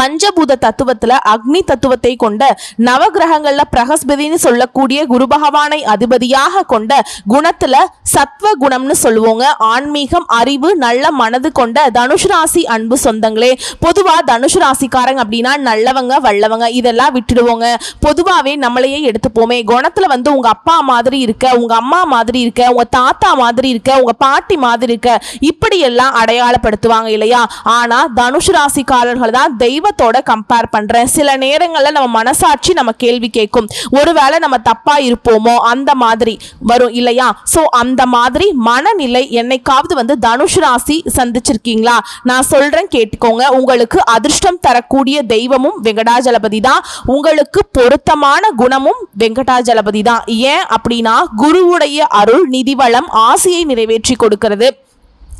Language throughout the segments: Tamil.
பஞ்சபூத தத்துவத்துல அக்னி தத்துவத்தை கொண்ட நவகிரகங்கள்ல பிரகஸ்பதினு சொல்லக்கூடிய குரு பகவானை அதிபதியாக கொண்ட குணத்துல சத்வ குணம்னு சொல்லுவோங்க. ஆன்மீகம் அறிவு நல்ல மனது கொண்ட தனுஷ் ராசி அன்பு சொந்தங்களே பொதுவா தனுஷ் ராசிக்காரங்க அப்படின்னா நல்லவங்க வல்லவங்க இதெல்லாம் விட்டுடுவோங்க. பொதுவாவே நம்மளையே எடுத்துப்போமே. குணத்துல வந்து உங்க அப்பா மாதிரி இருக்க உங்க அம்மா மாதிரி இருக்க உங்க தாத்தா மாதிரி இருக்க உங்க பாட்டி மாதிரி இருக்க இப்படி எல்லாம் அடையாளப்படுத்துவாங்க இல்லையா? ஆனா தனுஷ் ராசிக்காரர்கள் தான் தெய்வ தெய்வத்தோட கம்பேர் பண்றேன். சில நேரங்கள்ல நம்ம மனசாட்சி நம்ம கேள்வி கேட்கும். ஒருவேளை நம்ம தப்பா இருப்போமோ அந்த மாதிரி வரும் இல்லையா? சோ அந்த மாதிரி மனநிலை என்னைக்காவது வந்து தனுஷ் ராசி சந்திச்சிருக்கீங்களா? நான் சொல்றேன் கேட்டுக்கோங்க. உங்களுக்கு அதிர்ஷ்டம் தரக்கூடிய தெய்வமும் வெங்கடாஜலபதி தான். உங்களுக்கு பொருத்தமான குணமும் வெங்கடாஜலபதி தான். ஏன் அப்படின்னா குருவுடைய அருள் நிதிவளம் ஆசையை நிறைவேற்றி கொடுக்கிறது.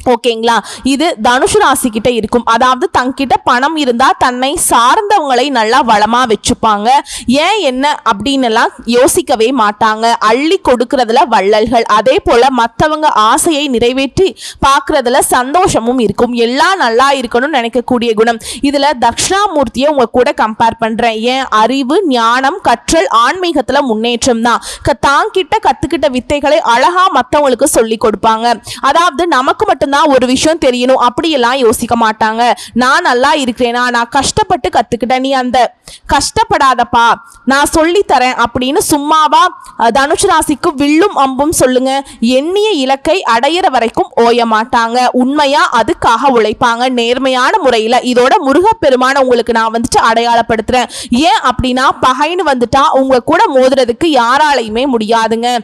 ஓகேங்களா? இது தனுஷ் ராசி கிட்ட இருக்கும். அதாவது தங்கிட்ட பணம் இருந்தா தன்னை சார்ந்தவங்களை நல்லா வளமா வச்சுப்பாங்க. ஏன் என்ன அப்படின்னு எல்லாம் யோசிக்கவே மாட்டாங்க. அள்ளி கொடுக்கறதுல வள்ளல்கள். அதே போல மற்றவங்க ஆசையை நிறைவேற்றி பார்க்கறதுல சந்தோஷமும் இருக்கும். எல்லாம் நல்லா இருக்கணும்னு நினைக்கக்கூடிய குணம். இதுல தக்ஷணாமூர்த்தியை உங்க கூட கம்பேர் பண்றேன். ஏன்? அறிவு ஞானம் கற்றல் ஆன்மீகத்துல முன்னேற்றம் தான். க- தாங்கிட்ட கத்துக்கிட்ட வித்தைகளை அழகா மற்றவங்களுக்கு சொல்லி கொடுப்பாங்க. அதாவது நமக்கு மட்டும்தான் ஒரு விஷயம் தெரியணும். அப்படியெல்லாம் யோசிக்க மாட்டாங்க. நான் நல்லா இருக்கிறேனா? நான் கஷ்டப்பட்டு கத்துக்கிட்டேன் நீ அந்த. கஷ்டப்படாதப்பா. நான் சொல்லி தரேன் அப்படின்னு சும்மாவா தனுஷ் ராசிக்கு வில்லும் அம்பும் சொல்லுங்க. எண்ணிய இலக்கை அடையிற வரைக்கும் ஓய மாட்டாங்க. உண்மையா அதுக்காக உழைப்பாங்க. நேர்மையான முறையில இதோட முருகப்பெருமான உங்களுக்கு நான் வந்துட்டு அடையாளப்படுத்துறேன். ஏன் அப்படின்னா பகைன்னு வந்துட்டா உங்க கூட மோதுறதுக்கு யாராலையுமே முடியாதுங்க.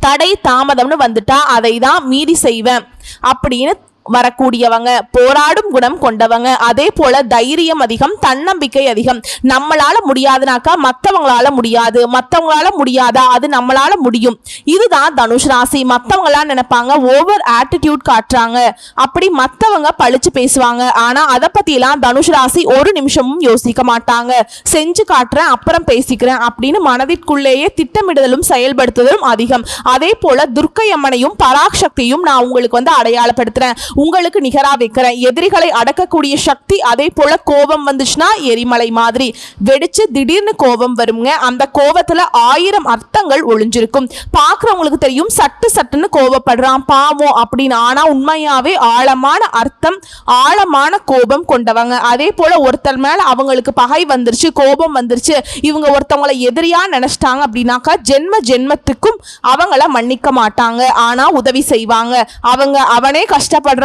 தடை தாமதம்னு வந்துட்டா அதை தான் மீறி செய்வேன். அப்படின்னு வரக்கூடியவங்க போராடும் குணம் கொண்டவங்க அதே போல தைரியம் அதிகம் தன்னம்பிக்கை அதிகம். நம்மளால முடியாதுனாக்கா மற்றவங்களால முடியாது. மற்றவங்களால முடியாதா அது நம்மளால முடியும். இதுதான் தனுஷ் ராசி. மற்றவங்களாம் நினைப்பாங்க ஓவர் ஆட்டிடியூட் காட்டுறாங்க. அப்படி மற்றவங்க பழிச்சு பேசுவாங்க. ஆனா அதை பத்திலாம் தனுஷ் ராசி ஒரு நிமிஷமும் யோசிக்க மாட்டாங்க. செஞ்சு காட்டுறேன் அப்புறம் பேசிக்கிறேன் அப்படின்னு மனதிற்குள்ளேயே திட்டமிடுதலும் செயல்படுத்துதலும் அதிகம். அதே போல துர்க்கை அம்மனையும் பராக்சக்தியும் நான் உங்களுக்கு வந்து அடையாளப்படுத்துறேன். உங்களுக்கு நிகரா வைக்கிறேன். எதிரிகளை அடக்கக்கூடிய சக்தி அதே போல கோபம் வந்துச்சுன்னா எரிமலை மாதிரி. வெடிச்சு திடீர்னு கோபம் வருங்க. அந்த கோபத்துல ஆயிரம் அர்த்தங்கள் ஒளிஞ்சிருக்கும். பார்க்குறவங்களுக்கு தெரியும் சட்டு சட்டுன்னு கோபப்படுறான். பாவம் அப்படின்னு. ஆனா உண்மையாவே ஆழமான அர்த்தம் ஆழமான கோபம் கொண்டவங்க. அதே போல ஒருத்தர் மேல அவங்களுக்கு பகை வந்துருச்சு கோபம் வந்துருச்சு. இவங்க ஒருத்தவங்களை எதிரியா நினைச்சிட்டாங்க அப்படின்னாக்கா ஜென்ம ஜென்மத்துக்கும் அவங்கள மன்னிக்க மாட்டாங்க. ஆனா உதவி செய்வாங்க. அவங்க அவனே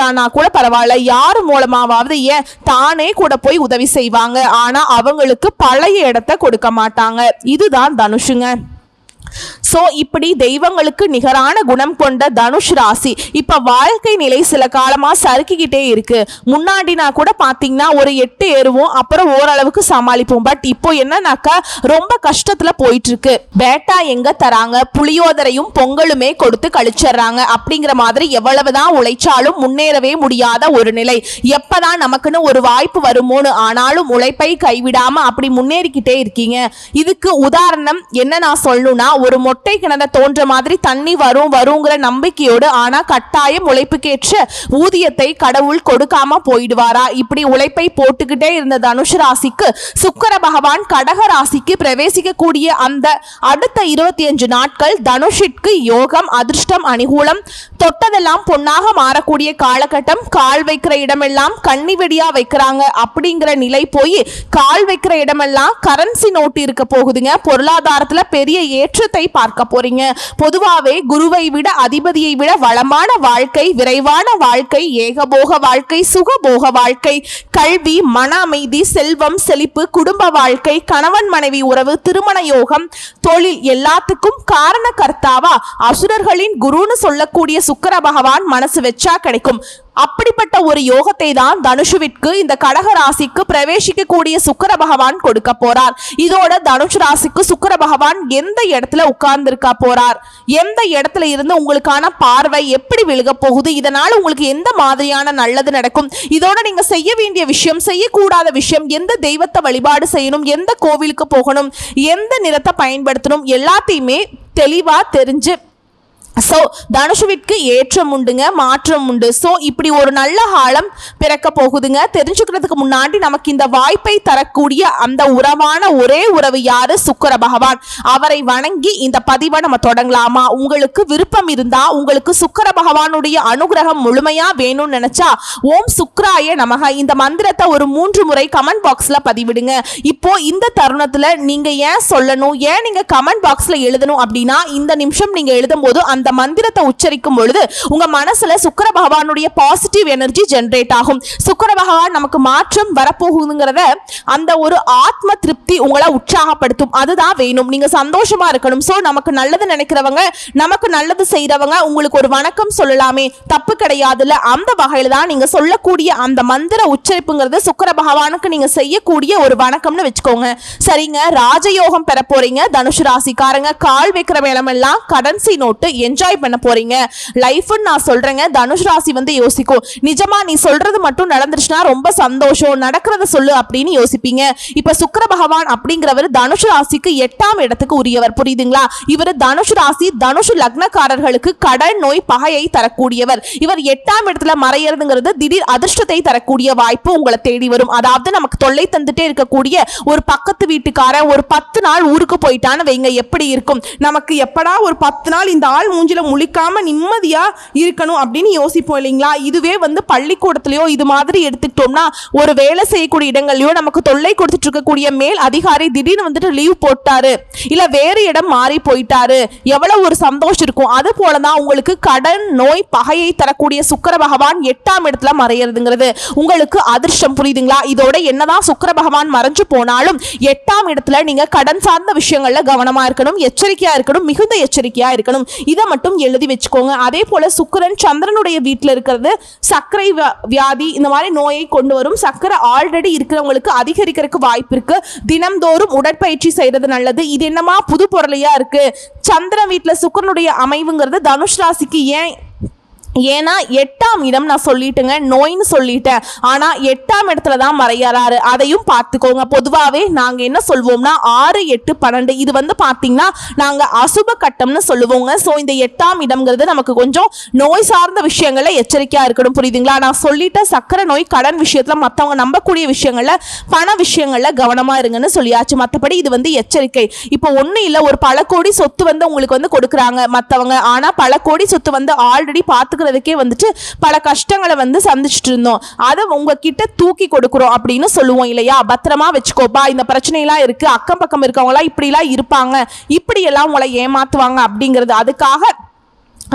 கஷ்டப்படுறானா கூட பரவாயில்ல. யார் மூலமாவது ஏன் தானே கூட போய் உதவி செய்வாங்க. ஆனா அவங்களுக்கு பழைய இடத்த கொடுக்க மாட்டாங்க. இதுதான் தனுஷுங்க. சோ இப்படி தெய்வங்களுக்கு நிகரான குணம் கொண்ட தனுஷ் ராசி. இப்ப வாழ்க்கை நிலை சில காலமா சறுக்கிக்கிட்டே இருக்கு. முன்னாடினா கூட பாத்தீங்கன்னா ஒரு எட்டு ஏறுவோம் அப்புறம் ஓரளவுக்கு சமாளிப்போம். பட் இப்போ என்னன்னாக்கா ரொம்ப கஷ்டத்துல போயிட்டு இருக்கு பேட்டா எங்க தராங்க? புளியோதரையும் பொங்கலுமே கொடுத்து கழிச்சிடுறாங்க. அப்படிங்கிற மாதிரி எவ்வளவுதான் உழைச்சாலும் முன்னேறவே முடியாத ஒரு நிலை. எப்பதான் நமக்குன்னு ஒரு வாய்ப்பு வருமோன்னு ஆனாலும் உழைப்பை கைவிடாம அப்படி முன்னேறிக்கிட்டே இருக்கீங்க. இதுக்கு உதாரணம் என்ன நான் சொல்லணும்னா ஒரு மொட்டை கிணற தோன்ற மாதிரி தண்ணி வரும் வருங்கிற நம்பிக்கையோடு ஆனா கட்டாயம் உழைப்புக்கேற்ற ஊதியத்தை கடவுள் கொடுக்காம போயிடுவாரா? இப்படி உழைப்பை போட்டுக்கிட்டே இருந்த தனுஷ் ராசிக்கு சுக்கர பகவான் கடக ராசிக்கு பிரவேசிக்கக்கூடிய அந்த அடுத்த இருபத்தி அஞ்சு நாட்கள் தனுஷிற்கு யோகம் அதிர்ஷ்டம் அனுகூலம் தொட்டதெல்லாம் பொன்னாக மாறக்கூடிய காலகட்டம் கால் வைக்கிற இடமெல்லாம் கண்ணி வெடியா வைக்கிறாங்க அப்படிங்கிற நிலை போய் கால் வைக்கிற இடமெல்லாம் கரன்சி நோட்டு இருக்க போகுதுங்க. பொருளாதாரத்துல பெரிய ஏற்ற பார்க்க பார்க்க போறீங்க. பொதுவாவே குருவை விட அதிபதியை விட வளமான வாழ்க்கை விரைவான வாழ்க்கை ஏகபோக வாழ்க்கை சுகபோக வாழ்க்கை கல்வி மன அமைதி செல்வம் செழிப்பு குடும்ப வாழ்க்கை கணவன் மனைவி உறவு திருமண யோகம் தொழில் எல்லாத்துக்கும் காரண கர்த்தாவா? அசுரர்களின் குருன்னு சொல்லக்கூடிய சுக்கர பகவான் மனசு வச்சா கிடைக்கும். அப்படிப்பட்ட ஒரு யோகத்தை தான் தனுஷுவிற்கு இந்த கடக ராசிக்கு பிரவேசிக்க கூடிய பகவான் கொடுக்க போறார். இதோட தனுஷ் ராசிக்கு சுக்கர பகவான் எந்த இடத்துல உட்கார்ந்திருக்கா போறார்? எந்த இடத்துல இருந்து உங்களுக்கான பார்வை எப்படி விழுக போகுது? இதனால உங்களுக்கு எந்த மாதிரியான நல்லது நடக்கும்? இதோட நீங்க செய்ய வேண்டிய விஷயம் செய்யக்கூடாத விஷயம் எந்த தெய்வத்தை வழிபாடு செய்யணும் எந்த கோவிலுக்கு போகணும் எந்த நிறத்தை பயன்படுத்தணும் எல்லாத்தையுமே தெளிவா தெரிஞ்சு ஸோ தனுஷுவிற்கு ஏற்றம் உண்டுங்க மாற்றம் உண்டு. ஸோ இப்படி ஒரு நல்ல காலம் பிறக்க போகுதுங்க. தெரிஞ்சுக்கிறதுக்கு முன்னாடி நமக்கு இந்த வாய்ப்பை தரக்கூடிய அந்த உறவான ஒரே உறவு யாரு? சுக்கர பகவான். அவரை வணங்கி இந்த பதிவை நம்ம தொடங்கலாமா? உங்களுக்கு விருப்பம் இருந்தா உங்களுக்கு சுக்கர பகவானுடைய அனுகிரகம் முழுமையா வேணும்னு நினைச்சா ஓம் சுக்ராய நமக. இந்த மந்திரத்தை ஒரு மூன்று முறை கமெண்ட் பாக்ஸ்ல பதிவிடுங்க. இப்போ இந்த தருணத்துல நீங்க ஏன் சொல்லணும்? ஏன் நீங்க கமெண்ட் பாக்ஸ்ல எழுதணும் அப்படின்னா இந்த நிமிஷம் நீங்க எழுதும் போது அந்த மந்திரத்தை உச்சரிக்கும் பொழுது உங்க மனசுல சுக்கர பகவானுடைய பாசிட்டிவ் எனர்ஜி ஜென்ரேட் ஆகும். சுக்கர பகவான் நமக்கு மாற்றம் வரப்போகுதுங்கிறத அந்த ஒரு ஆத்ம திருப்தி உங்களை உற்சாகப்படுத்தும். அதுதான் வேணும். நீங்க சந்தோஷமா இருக்கணும். சோ நமக்கு நல்லது நினைக்கிறவங்க நமக்கு நல்லது செய்யறவங்க உங்களுக்கு ஒரு வணக்கம் சொல்லலாமே. தப்பு கிடையாதுல்ல அந்த வகையில தான் நீங்க சொல்லக்கூடிய அந்த மந்திர உச்சரிப்புங்கிறது சுக்கர பகவானுக்கு நீங்க செய்யக்கூடிய ஒரு வணக்கம்னு வச்சுக்கோங்க. சரிங்க. ராஜயோகம் பெற போறீங்க தனுஷ் ராசிக்காரங்க கால் வைக்கிற வேலமெல்லாம் கரன்சி நோட்டு என்ஜாய் பண்ண போறீங்க. லைஃப்னு நான் சொல்றேங்க. தனுஷ் ராசி வந்து யோசிக்கும். நிஜமா நீ சொல்றது மட்டும் நடந்துருச்சுன்னா ரொம்ப சந்தோஷம். நடக்கிறத சொல்லு அப்படின்னு யோசிப்பீங்க. இப்ப சுக்கர பகவான் அப்படிங்கிறவர் தனுஷ் ராசிக்கு எட்டாம் இடத்துக்கு உரியவர். புரியுதுங்களா? இவர் தனுஷ் ராசி தனுஷ் லக்னக்காரர்களுக்கு கடன் நோய் பகையை தரக்கூடியவர். இவர் எட்டாம் இடத்துல மறையறதுங்கிறது திடீர் அதிர்ஷ்டத்தை தரக்கூடிய வாய்ப்பு உங்களை தேடி வரும். அதாவது நமக்கு தொல்லை தந்துட்டே இருக்கக்கூடிய ஒரு பக்கத்து வீட்டுக்காரன் ஒரு பத்து நாள் ஊருக்கு போயிட்டான்னு வைங்க. எப்படி இருக்கும்? நமக்கு எப்படா ஒரு பத்து நாள் இந்த ஆள் மூஞ்சில முழிக்காம நிம்மதியாக இருக்கணும் அப்படின்னு யோசிப்போம் இல்லைங்களா? இதுவே வந்து பள்ளிக்கூடத்துலையோ இது மாதிரி எடுத்துக்கிட்டோம்னா ஒரு வேலை செய்யக்கூடிய இடங்கள்லையோ நமக்கு தொல்லை கொடுத்துட்டு இருக்கக்கூடிய மேல் அதிகாரி திடீர்னு வந்துட்டு லீவ் போட்டாரு. இல்லை வேறு இடம் மாறி போயிட்டாரு. எவ்வளோ ஒரு சந்தோஷம் இருக்கும். அது போல தான் உங்களுக்கு கடன் நோய் பகையை தரக்கூடிய சுக்கர பகவான் எட்டாம் இடத்துல மறையிறதுங்கிறது. உங்களுக்கு அதிர்ஷ்டம் புரியுதுங்களா? இதோட என்னதான் சுக்கர பகவான் மறைஞ்சு போனாலும் எட்டாம் இடத்துல நீங்கள் கடன் சார்ந்த விஷயங்களில் கவனமாக இருக்கணும் எச்சரிக்கையாக இருக்கணும் மிகுந்த எச்சரிக்கையாக இருக்கணும். இதை மட்டும் எழுதி வச்சுக்கோங்க. அதே போல சுக்கிரன் சந்திரனுடைய வீட்டில் இருக்கிறது சர்க்கரை வியா- வியாதி இந்த மாதிரி நோயை கொண்டு வரும். சர்க்கரை ஆல்ரெடி இருக்கிறவங்களுக்கு அதிகரிக்கிறதுக்கு வாய்ப்பு இருக்கு. தினம்தோறும் உடற்பயிற்சி செய்யறது நல்லது. இது என்னமா புது பொருளையா இருக்கு. சந்திரன் வீட்டில் சுக்கிரனுடைய அமைவுங்கிறது தனுஷ் ராசிக்கு ஏன் ஏன்னா எட்டாம் இடம் நான் சொல்லிட்டுங்க நோய்னு சொல்லிட்டேன். ஆனால் எட்டாம் இடத்துல தான் மறையறாரு. அதையும் பார்த்துக்கோங்க. பொதுவாகவே நாங்கள் என்ன சொல்வோம்னா ஆறு எட்டு பன்னெண்டு இது வந்து பார்த்தீங்கன்னா நாங்கள் அசுப கட்டம்னு சொல்லுவோங்க. ஸோ இந்த எட்டாம் இடம்ங்கிறது நமக்கு கொஞ்சம் நோய் சார்ந்த விஷயங்கள்ல எச்சரிக்கையாக இருக்கணும். புரியுதுங்களா? நான் சொல்லிட்ட சக்கரை நோய் கடன் விஷயத்தில் மற்றவங்க நம்பக்கூடிய விஷயங்களில் பண விஷயங்களில் கவனமாக இருங்கன்னு சொல்லியாச்சு. மற்றபடி இது வந்து எச்சரிக்கை. இப்போ ஒன்றும் இல்லை. ஒரு பல கோடி சொத்து வந்து உங்களுக்கு வந்து கொடுக்குறாங்க மற்றவங்க ஆனால் பல கோடி சொத்து வந்து ஆல்ரெடி பார்த்து கொடுக்கறதுக்கே வந்துட்டு பல கஷ்டங்களை வந்து சந்திச்சுட்டு இருந்தோம் அதை உங்ககிட்ட தூக்கி கொடுக்குறோம் அப்படின்னு சொல்லுவோம் இல்லையா? பத்திரமா வச்சுக்கோப்பா. இந்த பிரச்சனையெல்லாம் இருக்கு. அக்கம் பக்கம் இருக்கவங்களாம் இப்படிலாம் இருப்பாங்க. இப்படியெல்லாம் உங்களை ஏமாத்துவாங்க அப்படிங்கிறது. அதுக்காக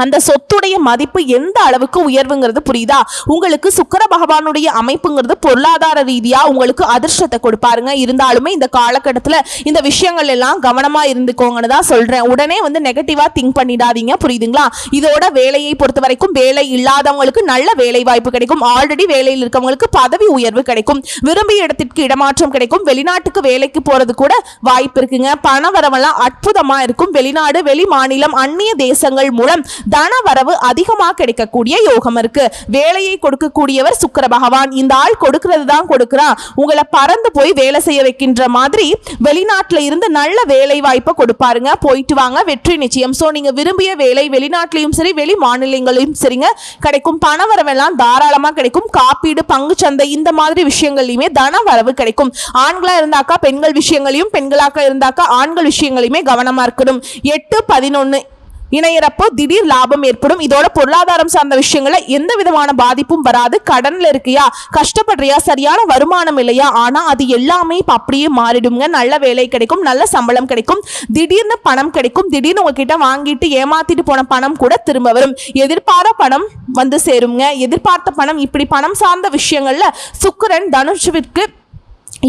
அந்த சொத்துடைய மதிப்பு எந்த அளவுக்கு உயர்வுங்கிறது புரியுதா? உங்களுக்கு சுக்கர பகவானுடைய அமைப்புங்கிறது பொருளாதார ரீதியா உங்களுக்கு அதிர்ஷ்டத்தை கொடுப்பாருங்க. இருந்தாலுமே இந்த காலகட்டத்தில் இந்த விஷயங்கள் எல்லாம் கவனமா இருந்துக்கோங்கன்னு தான் சொல்றேன். உடனே வந்து நெகட்டிவா திங்க் பண்ணிடாதீங்க. புரியுதுங்களா? இதோட வேலையை பொறுத்த வரைக்கும் வேலை இல்லாதவங்களுக்கு நல்ல வேலை வாய்ப்பு கிடைக்கும். ஆல்ரெடி வேலையில் இருக்கவங்களுக்கு பதவி உயர்வு கிடைக்கும். விரும்பிய இடத்திற்கு இடமாற்றம் கிடைக்கும். வெளிநாட்டுக்கு வேலைக்கு போறது கூட வாய்ப்பு இருக்குங்க. பண வரவெல்லாம் அற்புதமா இருக்கும். வெளிநாடு வெளி மாநிலம் அந்நிய தேசங்கள் மூலம் தன வரவு அதிகமாக கிடைக்கக்கூடிய யோகம் இருக்கு. வேலையை கொடுக்கக்கூடியவர் சுக்கர பகவான் இந்த ஆள் கொடுக்கிறது தான் கொடுக்கிறான் உங்களை பறந்து போய் வேலை செய்ய வைக்கின்ற மாதிரி வெளிநாட்டில் இருந்து நல்ல வேலை வாய்ப்பை கொடுப்பாருங்க. போயிட்டு வாங்க வெற்றி நிச்சயம். ஸோ நீங்க விரும்பிய வேலை வெளிநாட்டிலையும் சரி வெளி மாநிலங்களையும் சரிங்க. கிடைக்கும் பண வரவெல்லாம் தாராளமாக கிடைக்கும். காப்பீடு பங்கு சந்தை இந்த மாதிரி விஷயங்கள்லையுமே தன வரவு கிடைக்கும். ஆண்களாக இருந்தாக்கா பெண்கள் விஷயங்களையும் பெண்களாக இருந்தாக்கா ஆண்கள் விஷயங்களையுமே கவனமாக இருக்கணும். எட்டு பதினொன்று இணையறப்போ திடீர் லாபம் ஏற்படும். இதோட பொருளாதாரம் சார்ந்த விஷயங்கள எந்த விதமான பாதிப்பும் வராது. கடன்ல இருக்கியா? கஷ்டப்படுறியா? சரியான வருமானம் இல்லையா? ஆனா அது எல்லாமே இப்போ அப்படியே மாறிடுங்க நல்ல வேலை கிடைக்கும் நல்ல சம்பளம் கிடைக்கும். திடீர்னு பணம் கிடைக்கும். திடீர்னு உங்ககிட்ட வாங்கிட்டு ஏமாத்திட்டு போன பணம் கூட திரும்ப வரும். எதிர்பார பணம் வந்து சேருங்க எதிர்பார்த்த பணம் இப்படி பணம் சார்ந்த விஷயங்கள்ல சுக்கரன் தனுஷுவிற்கு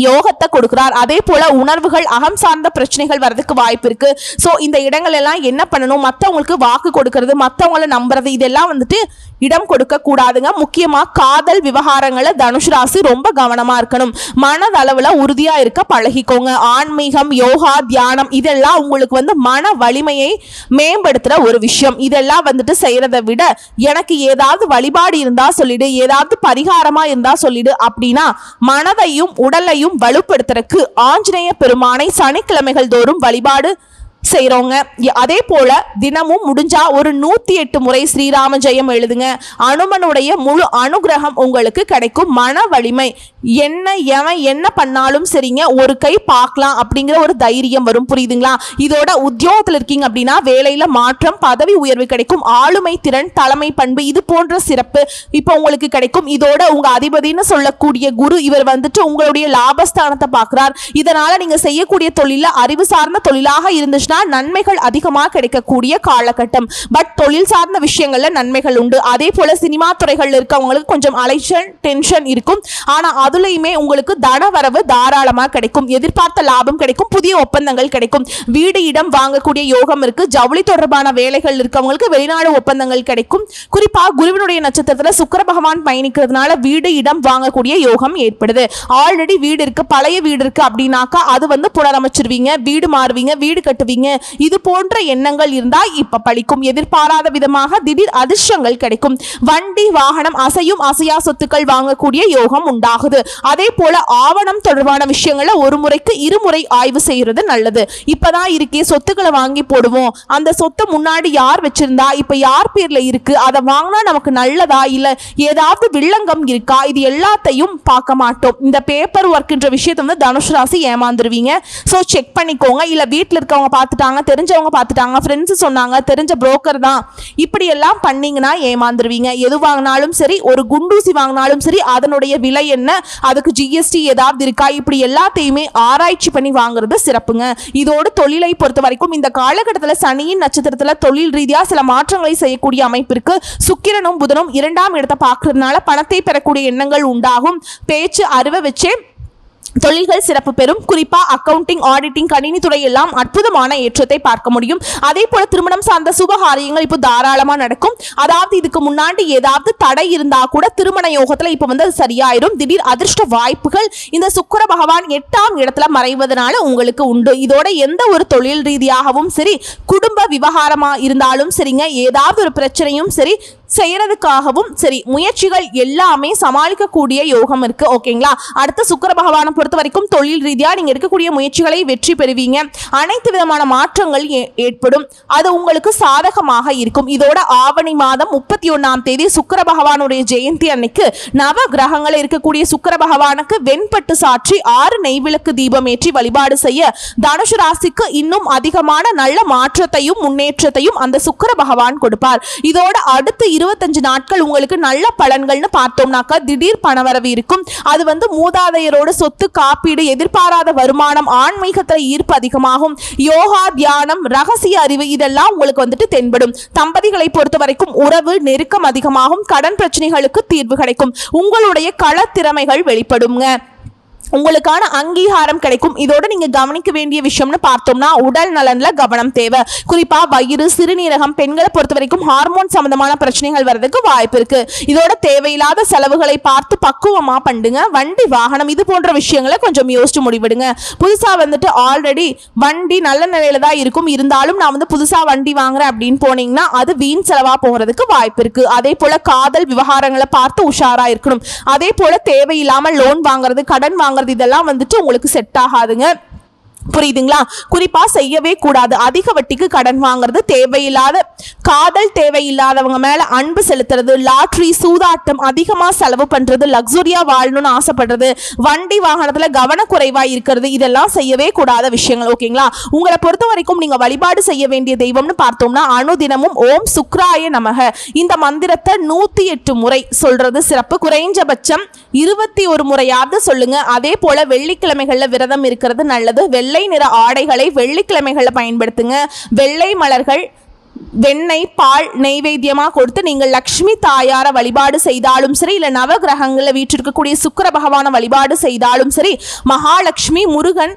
யோகத்தை கொடுக்குறார். அதே போல உணர்வுகள் அகம் சார்ந்த பிரச்சனைகள் வர்றதுக்கு வாய்ப்பு இருக்கு. ஸோ இந்த இடங்கள் எல்லாம் என்ன பண்ணணும்? மற்றவங்களுக்கு வாக்கு கொடுக்கறது மற்றவங்கள நம்புறது இதெல்லாம் வந்துட்டு இடம் கொடுக்க கூடாதுங்க முக்கியமா காதல் விவகாரங்களை தனுஷ் ராசி ரொம்ப கவனமா இருக்கணும். மனதளவுல உறுதியா இருக்க பழகிக்கோங்க. ஆன்மீகம் யோகா தியானம் இதெல்லாம் உங்களுக்கு வந்து மன வலிமையை மேம்படுத்துற ஒரு விஷயம். இதெல்லாம் வந்துட்டு செய்யறதை விட எனக்கு ஏதாவது வழிபாடு இருந்தா சொல்லிடு ஏதாவது பரிகாரமா இருந்தா சொல்லிடு அப்படின்னா மனதையும் உடலையும் வலுப்படுத்துறதுக்கு ஆஞ்சநேய பெருமானை சனிக்கிழமைகள் தோறும் வழிபாடு செய்கிறோங்க அதே போல் தினமும் முடிஞ்சால் ஒரு நூற்றி எட்டு முறை ஸ்ரீராம ஜெயம் எழுதுங்க. அனுமனுடைய முழு அனுகிரகம் உங்களுக்கு கிடைக்கும். மன வலிமை. என்ன எவன் என்ன பண்ணாலும் சரிங்க ஒரு கை பார்க்கலாம் அப்படிங்கிற ஒரு தைரியம் வரும். புரியுதுங்களா? இதோட உத்தியோகத்தில் இருக்கீங்க அப்படின்னா வேலையில் மாற்றம் பதவி உயர்வு கிடைக்கும். ஆளுமை திறன் தலைமை பண்பு இது போன்ற சிறப்பு இப்போ உங்களுக்கு கிடைக்கும். இதோட உங்கள் அதிபதினு சொல்லக்கூடிய குரு இவர் வந்துட்டு உங்களுடைய லாபஸ்தானத்தை பார்க்குறார். இதனால் நீங்கள் செய்யக்கூடிய தொழிலில் அறிவு சார்ந்த தொழிலாக இருந்துச்சுன்னா நன்மைகள் அதிகமாக கிடைக்கக்கூடிய காலகட்டம். பட் தொழில் சார்ந்த விஷயங்கள்ல நன்மைகள் உண்டு. அதே போல சினிமா துறைகள்ல இருக்கவங்களுக்கு கொஞ்சம் அலைச்சல் டென்ஷன் இருக்கும். ஆனா அதுலயுமே உங்களுக்கு தனவரவு தாராளமாக கிடைக்கும். எதிர்பார்த்த லாபம் கிடைக்கும். புதிய ஒப்பந்தங்கள் கிடைக்கும். வீடு இடம் வாங்கக்கூடிய யோகம் இருக்கு. ஜவுளி தொடர்பான வேலைகள் இருக்கவங்களுக்கு வெளிநாடு ஒப்பந்தங்கள் கிடைக்கும். குறிப்பா குருவினுடைய நட்சத்திரத்துல சுக்கர பகவான் பயணிக்கிறதுனால வீடு இடம் வாங்கக்கூடிய யோகம் ஏற்படுது. ஆல்ரெடி வீடு இருக்கு. பழைய வீடு இருக்கு அப்படின்னாக்கா அது வந்து புனரமைச்சிருவீங்க. வீடு மாறுவீங்க. வீடு கட்டுவீங்க. இது போன்ற எண்ணங்கள் இருந்தால் இப்ப பழிக்கும். எதிர்பாராத விதமாக திடீர் அதிர்ஷ்டங்கள் கிடைக்கும். வண்டி வாகனம் அசையும் அசையா சொத்துக்கள் வாங்கக்கூடிய யோகம் உண்டாகுது. அதே போல ஆவணம் தொடர்பான விஷயங்களை ஒரு முறைக்கு இருமுறை ஆய்வு செய்யறது நல்லது. இப்பதான் இருக்கே சொத்துக்களை வாங்கி போடுவோம். அந்த சொத்தை முன்னாடி யார் வச்சிருந்தா இப்ப யார் பேர்ல இருக்கு அதை வாங்கினா நமக்கு நல்லதா? இல்ல ஏதாவது வில்லங்கம் இருக்கா? இது எல்லாத்தையும் பார்க்க மாட்டோம். இந்த பேப்பர் ஒர்க்ன்ற விஷயத்தை வந்து தனுஷ் ராசி ஏமாந்துருவீங்க. ஸோ செக் பண்ணிக்கோங்க. இல்ல வீட்டில் இருக்கவங்க பார்த்துட்டாங்க தெரிஞ்சவங்க பார்த்துட்டாங்க ஃப்ரெண்ட்ஸ் சொன்னாங்க தெரிஞ்ச புரோக்கர் தான். இப்படியெல்லாம் பண்ணிங்கன்னா ஏமாந்துருவீங்க. எது வாங்கினாலும் சரி ஒரு குண்டூசி வாங்கினாலும் சரி அதனுடைய விலை என்ன? அதுக்கு ஜிஎஸ்டி ஏதாவது இருக்கா? இப்படி எல்லாத்தையுமே ஆராய்ச்சி பண்ணி வாங்குறது சிறப்புங்க. இதோடு தொழிலை பொறுத்த வரைக்கும் இந்த காலகட்டத்தில் சனியின் நட்சத்திரத்தில் தொழில் ரீதியாக சில மாற்றங்களை செய்யக்கூடிய அமைப்பிற்கு சுக்கிரனும் புதனும் இரண்டாம் இடத்தை பார்க்கறதுனால பணத்தை பெறக்கூடிய எண்ணங்கள் உண்டாகும். பேச்சு அறுவை வச்சே தொழில்கள் சிறப்பு பெறும். குறிப்பா அக்கவுண்டிங் ஆடிட்டிங் கணினி துறை எல்லாம் அற்புதமான ஏற்றத்தை பார்க்க முடியும். அதே போல திருமணம் சார்ந்த சுபகாரியங்கள் இப்போ தாராளமா நடக்கும். அதாவது இதுக்கு முன்னாடி ஏதாவது தடை இருந்தா கூட திருமண யோகத்துல இப்போ வந்து அது சரியாயிரும். திடீர் அதிர்ஷ்ட வாய்ப்புகள் இந்த சுக்கிர பகவான் எட்டாம் இடத்துல மறைவதனால உங்களுக்கு உண்டு. இதோட எந்த ஒரு தொழில் ரீதியாகவும் சரி குடும்ப விவகாரமா இருந்தாலும் சரிங்க. ஏதாவது ஒரு பிரச்சனையும் சரி செய்யறதுக்காகவும் சரி முயற்சிகள் எல்லாமே சமாளிக்கக்கூடிய யோகம் இருக்கு ஓகேங்களா? அடுத்த சுக்கிர பகவானை பொறுத்த வரைக்கும் தொழில் ரீதியா நீங்க எடுக்கக்கூடிய முயற்சிகளை வெற்றி பெறுவீங்க. அனைத்து விதமான மாற்றங்கள் ஏ- ஏற்படும். அது உங்களுக்கு சாதகமாக இருக்கும். இதோட ஆவணி மாதம் முப்பத்தி ஒன்னாம் தேதி சுக்கர பகவானுடைய ஜெயந்தி அன்னைக்கு நவ கிரகங்கள் இருக்கக்கூடிய சுக்கிர பகவானுக்கு வெண்பட்டு சாற்றி ஆறு நெய்விளக்கு தீபம் ஏற்றி வழிபாடு செய்ய தனுஷு ராசிக்கு இன்னும் அதிகமான நல்ல மாற்றத்தையும் முன்னேற்றத்தையும் அந்த சுக்கிர பகவான் கொடுப்பார். இதோட அடுத்து இருபத்தஞ்சு நாட்கள் உங்களுக்கு நல்ல பலன்கள்னு பார்த்தோம்னாக்கா திடீர் பணவரவு இருக்கும். அது வந்து மூதாதையரோட சொத்து காப்பீடு எதிர்பாராத வருமானம் ஆன்மீகத்தில் ஈர்ப்பு அதிகமாகும். யோகா தியானம் ரகசிய அறிவு இதெல்லாம் உங்களுக்கு வந்துட்டு தென்படும். தம்பதிகளை பொறுத்த வரைக்கும் உறவு நெருக்கம் அதிகமாகும். கடன் பிரச்சனைகளுக்கு தீர்வு கிடைக்கும். உங்களுடைய களத்திறமைகள் வெளிப்படுங்க. உங்களுக்கான அங்கீகாரம் கிடைக்கும். இதோட நீங்க கவனிக்க வேண்டிய விஷயம்னு பார்த்தோம்னா உடல் நலன்ல கவனம் தேவை. குறிப்பா வயிறு சிறுநீரகம் பெண்களை பொறுத்த வரைக்கும் ஹார்மோன் சம்பந்தமான பிரச்சனைகள் வர்றதுக்கு வாய்ப்பு இருக்கு. இதோட தேவையில்லாத செலவுகளை பார்த்து பக்குவமா பண்ணுங்க. வண்டி வாகனம் இது போன்ற விஷயங்களை கொஞ்சம் யோசிச்சு முடிவிடுங்க. புதுசா வந்துட்டு ஆல்ரெடி வண்டி நல்ல நிலையில தான் இருக்கும். இருந்தாலும் நான் வந்து புதுசா வண்டி வாங்குறேன் அப்படின்னு போனீங்கன்னா அது வீண் செலவா போகிறதுக்கு வாய்ப்பு இருக்கு. அதே போல காதல் விவகாரங்களை பார்த்து உஷாரா இருக்கணும். அதே போல தேவையில்லாம லோன் வாங்குறது கடன் வாங்குறது இதெல்லாம் வந்துட்டு உங்களுக்கு செட் ஆகாதுங்க. புரியுதுங்களா? குறிப்பா செய்யவே கூடாது. அதிக வட்டிக்கு கடன் வாங்குறது தேவையில்லாத காதல் தேவையில்லாதவங்க மேல அன்பு செலுத்துறது லாட்ரி சூதாட்டம் அதிகமா செலவு பண்றது லக்ஸுரியா வாழணும்னு ஆசைப்படுறது வண்டி வாகனத்துல கவனக்குறைவா இருக்கிறது இதெல்லாம் செய்யவே கூடாத விஷயங்கள் ஓகேங்களா? உங்களை பொறுத்த வரைக்கும் நீங்க வழிபாடு செய்ய வேண்டிய தெய்வம்னு பார்த்தோம்னா அனுதினமும் ஓம் சுக்ராய நமக. இந்த மந்திரத்தை நூத்தி எட்டு முறை சொல்றது சிறப்பு. குறைஞ்சபட்சம் இருபத்தி ஒரு முறையாவது சொல்லுங்க. அதே போல வெள்ளிக்கிழமைகள்ல விரதம் இருக்கிறது நல்லது. வெள்ளை நிற ஆடைகளை வெள்ளிக்கிழமைகளை பயன்படுத்துங்க. வெள்ளை மலர்கள் வெண்ணெய் பால் நெய்வேத்தியமாக கொடுத்து நீங்கள் லக்ஷ்மி தாயாரை வழிபாடு செய்தாலும் சரி இல்லை நவகிரகங்களில் வீற்றிருக்கக்கூடிய சுக்கர பகவானை வழிபாடு செய்தாலும் சரி மகாலட்சுமி முருகன்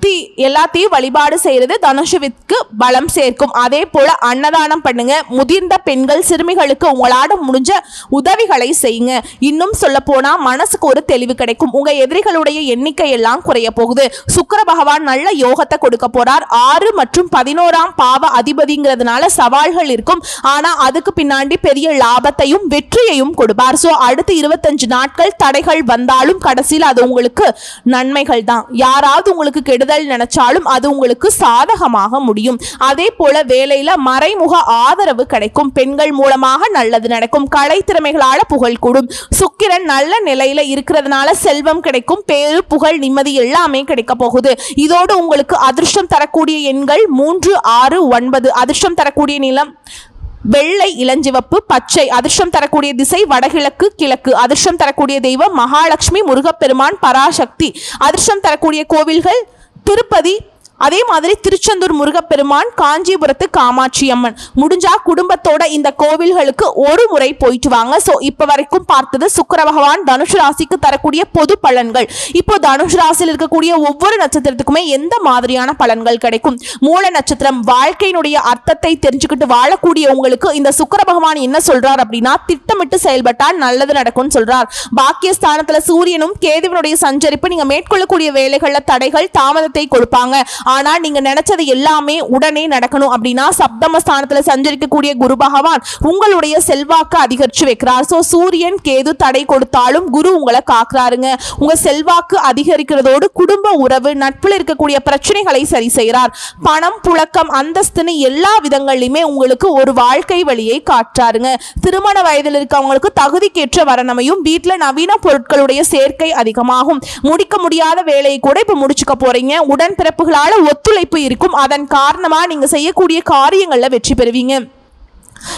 சக்தி எல்லாத்தையும் வழிபாடு செய்கிறது தனுஷுவிற்கு பலம் சேர்க்கும். அதே போல் அன்னதானம் பண்ணுங்க. முதிர்ந்த பெண்கள் சிறுமிகளுக்கு உங்களால் முடிஞ்ச உதவிகளை செய்யுங்க. இன்னும் சொல்ல போனால் மனசுக்கு ஒரு தெளிவு கிடைக்கும். உங்கள் எதிரிகளுடைய எண்ணிக்கை எல்லாம் குறைய போகுது. சுக்கர பகவான் நல்ல யோகத்தை கொடுக்க போறார். ஆறு மற்றும் பதினோராம் பாவ அதிபதிங்கிறதுனால சவால்கள் இருக்கும். ஆனால் அதுக்கு பின்னாடி பெரிய லாபத்தையும் வெற்றியையும் கொடுப்பார். ஸோ அடுத்து இருபத்தஞ்சு நாட்கள் தடைகள் வந்தாலும் கடைசியில் அது உங்களுக்கு நன்மைகள் தான். யாராவது உங்களுக்கு கெடுதல் நினைச்சாலும் அது உங்களுக்கு சாதகமாக முடியும். அதே போல வேலையில மறைமுக ஆதரவு கிடைக்கும். பெண்கள் மூலமாக நல்லது நடக்கும். கலை திறமைகளால புகழ் கூடும். சுக்கிரன் நல்ல நிலையில இருக்கிறதுனால செல்வம் கிடைக்கும். பேரு புகழ் நிம்மதி எல்லாமே கிடைக்க போகுது. இதோடு உங்களுக்கு அதிர்ஷ்டம் தரக்கூடிய எண்கள் மூன்று ஆறு ஒன்பது. அதிர்ஷ்டம் தரக்கூடிய நிலம் வெள்ளை இளஞ்சிவப்பு பச்சை. அதிர்ஷ்டம் தரக்கூடிய திசை வடகிழக்கு கிழக்கு. அதிர்ஷ்டம் தரக்கூடிய தெய்வம் மகாலட்சுமி முருகப்பெருமான் பராசக்தி. அதிர்ஷ்டம் தரக்கூடிய கோவில்கள் திருப்பதி அதே மாதிரி திருச்செந்தூர் முருகப்பெருமான் காஞ்சிபுரத்து காமாட்சி அம்மன். முடிஞ்சா குடும்பத்தோட இந்த கோவில்களுக்கு ஒரு முறை போயிட்டு வாங்க. ஸோ இப்போ வரைக்கும் பார்த்தது சுக்கர பகவான் தனுஷ் ராசிக்கு தரக்கூடிய பொது பலன்கள். இப்போ தனுஷ் ராசியில் இருக்கக்கூடிய ஒவ்வொரு நட்சத்திரத்துக்குமே எந்த மாதிரியான பலன்கள் கிடைக்கும்? மூல நட்சத்திரம் வாழ்க்கையினுடைய அர்த்தத்தை தெரிஞ்சுக்கிட்டு வாழக்கூடிய உங்களுக்கு இந்த சுக்கர பகவான் என்ன சொல்றார் அப்படின்னா திட்டமிட்டு செயல்பட்டால் நல்லது நடக்கும்னு சொல்றார். பாக்கியஸ்தானத்துல சூரியனும் கேதுவனுடைய சஞ்சரிப்பு நீங்க மேற்கொள்ளக்கூடிய வேலைகள்ல தடைகள் தாமதத்தை கொடுப்பாங்க. ஆனா நீங்க நினைச்சது எல்லாமே உடனே நடக்கணும் அப்படின்னா சப்தமஸ்தானத்துல சஞ்சரிக்கக்கூடிய குரு பகவான் உங்களுடைய செல்வாக்கு அதிகரிச்சு வைக்கிறார். ஸோ சூரியன் கேது தடை கொடுத்தாலும் குரு உங்களை காக்குறாருங்க. உங்க செல்வாக்கு அதிகரிக்கிறதோடு குடும்ப உறவு நட்பில் இருக்கக்கூடிய பிரச்சனைகளை சரி செய்கிறார். பணம் புழக்கம் அந்தஸ்துன்னு எல்லா விதங்கள்லையுமே உங்களுக்கு ஒரு வாழ்க்கை வழியை காற்றாருங்க திருமண வயதில் இருக்கவங்களுக்கு தகுதிக்கேற்ற வரணமையும் வீட்டில் நவீன பொருட்களுடைய சேர்க்கை அதிகமாகும். முடிக்க முடியாத வேலையை கூட இப்போ முடிச்சுக்க போறீங்க. உடன்பிறப்புகளால ஒத்துழைப்பு இருக்கும். அதன் காரணமாக நீங்க செய்யக்கூடிய காரியங்களில் வெற்றி பெறுவீங்க.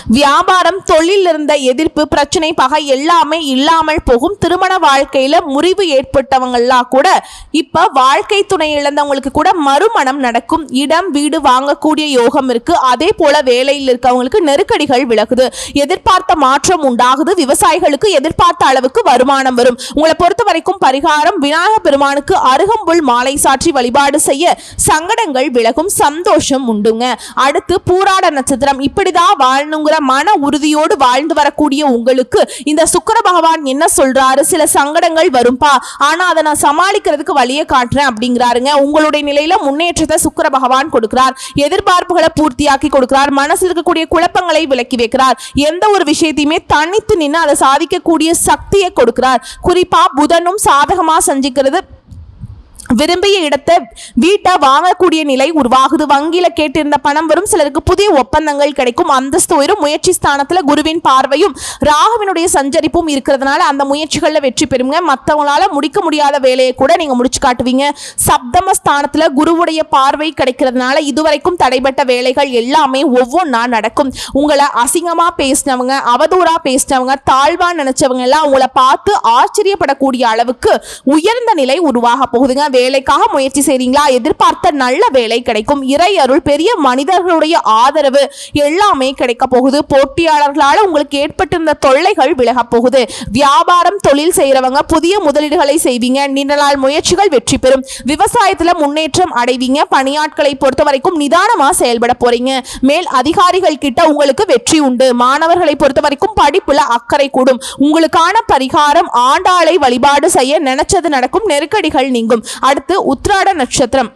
வியாபாரம் தொழில் இருந்த எதிர்ப்பு பிரச்சனை பகை எல்லாமே இல்லாமல் போகும். திருமண வாழ்க்கையில முறிவு ஏற்பட்டவங்கள்லாம் கூட இப்ப வாழ்க்கை துணை இழந்தவங்களுக்கு கூட மறுமணம் நடக்கும். இடம் வீடு வாங்கக்கூடிய யோகம் இருக்கு. அதே போல வேலையில் இருக்கவங்களுக்கு நெருக்கடிகள் விலகுது. எதிர்பார்த்த மாற்றம் உண்டாகுது. விவசாயிகளுக்கு எதிர்பார்த்த அளவுக்கு வருமானம் வரும். உங்களை பொறுத்த வரைக்கும் பரிகாரம் விநாயக பெருமானுக்கு அருகம்புல் மாலை சாற்றி வழிபாடு செய்ய சங்கடங்கள் விலகும். சந்தோஷம் உண்டுங்க. அடுத்து பூராட நட்சத்திரம். இப்படிதான் பண்ணுங்கிற மன உறுதியோடு வாழ்ந்து வரக்கூடிய உங்களுக்கு இந்த சுக்கர பகவான் என்ன சொல்றாரு? சில சங்கடங்கள் வரும்பா. ஆனா அதை நான் சமாளிக்கிறதுக்கு வழியை காட்டுறேன் அப்படிங்கிறாருங்க. உங்களுடைய நிலையில முன்னேற்றத்தை சுக்கர பகவான் கொடுக்கிறார். எதிர்பார்ப்புகளை பூர்த்தியாக்கி கொடுக்கிறார். மனசில் இருக்கக்கூடிய குழப்பங்களை விலக்கி வைக்கிறார். எந்த ஒரு விஷயத்தையுமே தனித்து நின்று அதை சாதிக்கக்கூடிய சக்தியை கொடுக்கிறார். குறிப்பா புதனும் சாதகமா செஞ்சுக்கிறது விரும்பிய இடத்தை வீட்டை வாங்கக்கூடிய நிலை உருவாகுது. வங்கியில கேட்டிருந்த பணம் வரும். சிலருக்கு புதிய ஒப்பந்தங்கள் கிடைக்கும். அந்தஸ்து உயரும். முயற்சி ஸ்தானத்துல குருவின் பார்வையும் ராகுவினுடைய சஞ்சரிப்பும் இருக்கிறதுனால அந்த முயற்சிகள்ல வெற்றி பெறுங்க. மற்றவங்களால முடிக்க முடியாத வேலையை கூட நீங்க முடிச்சு காட்டுவீங்க. சப்தம ஸ்தானத்துல குருவுடைய பார்வை கிடைக்கிறதுனால இதுவரைக்கும் தடைபட்ட வேலைகள் எல்லாமே ஒவ்வொன்றா நடக்கும். உங்களை அசிங்கமா பேசினவங்க அவதூறா பேசினவங்க தாழ்வா நினைச்சவங்க எல்லாம் உங்களை பார்த்து ஆச்சரியப்படக்கூடிய அளவுக்கு உயர்ந்த நிலை உருவாக போகுதுங்க. வேலைக்காக முயற்சி செய்றீங்களா? எதிர்பார்த்த நல்ல வேலை கிடைக்கும். இறை அருள் பெரிய மனிதர்களுடைய ஆதரவு எல்லாமே கிடைக்க போகுது. போட்டியாளர்களால் உங்களுக்கு ஏற்பட்டிருந்த தொல்லைகள் விலக போகுது. வியாபாரம் தொழில் செய்யறவங்க புதிய முதலீடுகளை செய்வீங்க. நீண்ட நாள் முயற்சிகள் வெற்றி பெறும். விவசாயத்துல முன்னேற்றம் அடைவீங்க. பணியாட்களை பொறுத்த வரைக்கும் நிதானமா செயல்பட போறீங்க. மேல் அதிகாரிகள் கிட்ட உங்களுக்கு வெற்றி உண்டு. மாணவர்களை பொறுத்த வரைக்கும் படிப்புல அக்கறை கூடும். உங்களுக்கான பரிகாரம் ஆண்டாளை வழிபாடு செய்ய நினைச்சது நடக்கும். நெருக்கடிகள் நீங்கும். அடுத்து உத்ராட நட்சத்திரம்.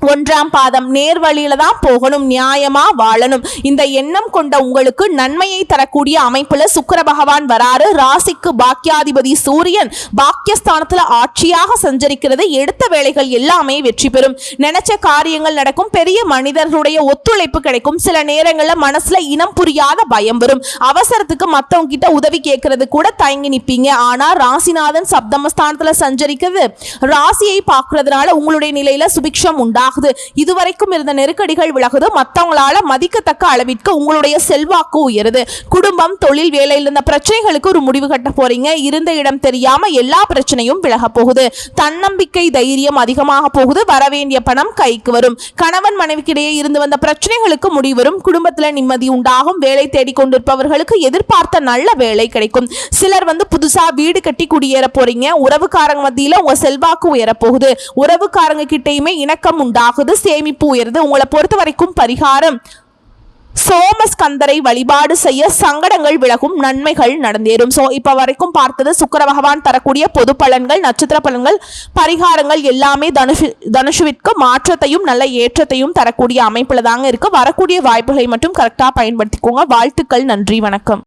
ஒன்றாம் பாதம். நேர் வழியில தான் போகணும் நியாயமா வாழணும். இந்த எண்ணம் கொண்ட உங்களுக்கு நன்மையை தரக்கூடிய அமைப்புல சுக்கர பகவான் வராரு. ராசிக்கு பாக்கியாதிபதி சூரியன் பாக்கியஸ்தானத்துல ஆட்சியாக சஞ்சரிக்கிறது. எடுத்த வேலைகள் எல்லாமே வெற்றி பெறும். நினைச்ச காரியங்கள் நடக்கும். பெரிய மனிதர்களுடைய ஒத்துழைப்பு கிடைக்கும். சில நேரங்கள்ல மனசுல இனம் புரியாத பயம் வரும். அவசரத்துக்கு மத்தவங்க கிட்ட உதவி கேட்கறது கூட தயங்கி நிப்பீங்க. ஆனா ராசிநாதன் சப்தமஸ்தானத்துல சஞ்சரிக்கிறது ராசியை பார்க்கறதுனால உங்களுடைய நிலையில சுபிக்ஷம் ஆகுது இதுவரைக்கும் இருந்த நெருக்கடிகள் விலகுது. மத்தவங்களால மதிக்கத்தக்க அளவிற்கு உங்களுடைய செல்வாக்கு உயருது. குடும்பம் தொழில் வேலையில் இருந்த பிரச்சனைகளுக்கு ஒரு முடிவு கட்ட போறீங்க. இருந்த இடம் தெரியாம எல்லா பிரச்சனையும் விலக போகுது. தன்னம்பிக்கை தைரியம் அதிகமாக போகுது. வரவேண்டிய பணம் கைக்கு வரும். கணவன் மனைவிக்கிடையே இருந்து வந்த பிரச்சனைகளுக்கு முடிவு வரும் குடும்பத்துல நிம்மதி உண்டாகும். வேலை தேடிக்கொண்டிருப்பவர்களுக்கு எதிர்பார்த்த நல்ல வேலை கிடைக்கும். சிலர் வந்து புதுசா வீடு கட்டி குடியேற போறீங்க. உறவுக்காரங்க மத்தியில உங்க செல்வாக்கு உயர போகுது. உறவுக்காரங்க கிட்டேயுமே இணக்கம் உண்டு. உண்டாகுது சேமிப்பு உயருது. உங்களை பொறுத்த வரைக்கும் பரிகாரம். சோமஸ்கந்தரை வழிபாடு செய்ய சங்கடங்கள் விலகும் நன்மைகள் நடந்தேறும். ஸோ இப்போ வரைக்கும் பார்த்தது சுக்கர பகவான் தரக்கூடிய பொது பலன்கள் நட்சத்திர பலன்கள் பரிகாரங்கள் எல்லாமே தனுஷு தனுஷுவிற்கு மாற்றத்தையும் நல்ல ஏற்றத்தையும் தரக்கூடிய அமைப்பில் தாங்க இருக்குது வரக்கூடிய வாய்ப்புகளை மட்டும் கரெக்டாக பயன்படுத்திக்கோங்க. வாழ்த்துக்கள் நன்றி வணக்கம்.